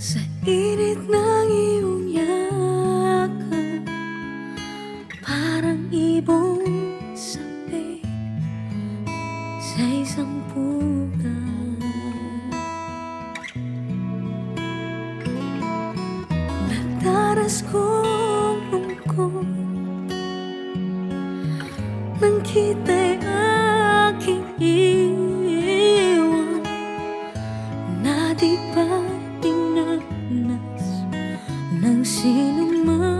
Sa init ng iyong yakap Parang ibong sabi Sa isang puga Nagdaras ko sino man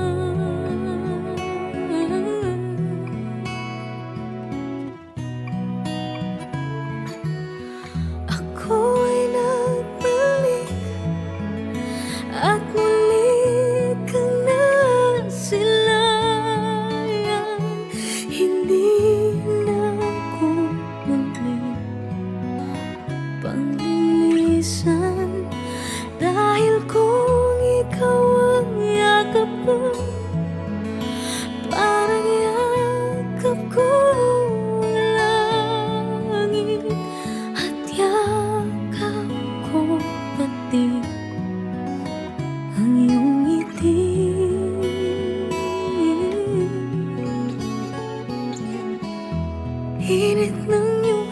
Init ng iyong